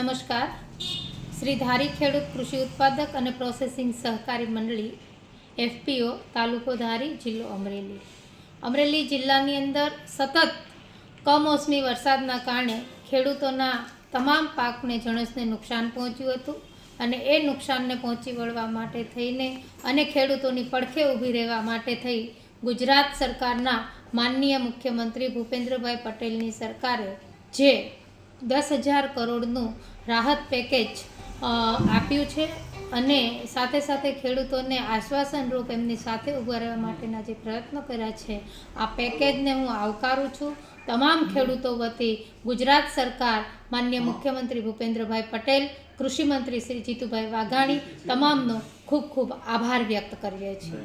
નમસ્કાર. શ્રી ધારી ખેડૂત કૃષિ ઉત્પાદક અને પ્રોસેસિંગ સહકારી મંડળી, એફપીઓ, તાલુકો ધારી, જિલ્લો અમરેલી. અમરેલી જિલ્લાની અંદર સતત કમોસમી વરસાદના કારણે ખેડૂતોના તમામ પાકને જણસને નુકસાન પહોંચ્યું હતું અને એ નુકસાનને પહોંચી વળવા માટે થઈને અને ખેડૂતોની પડખે ઊભી રહેવા માટે થઈ ગુજરાત સરકારના માનનીય મુખ્યમંત્રી ભૂપેન્દ્રભાઈ પટેલની સરકારે જે દસ હજાર કરોડનું રાહત પેકેજ આપ્યું છે અને સાથે સાથે ખેડૂતોને આશ્વાસનરૂપ એમની સાથે ઊભા રહેવા માટેના જે પ્રયત્નો કર્યા છે આ પેકેજને હું આવકારું છું. તમામ ખેડૂતો વતી ગુજરાત સરકાર માન્ય મુખ્યમંત્રી ભૂપેન્દ્રભાઈ પટેલ કૃષિમંત્રી શ્રી જીતુભાઈ વાઘાણી તમામનો ખૂબ ખૂબ આભાર વ્યક્ત કરીએ છીએ.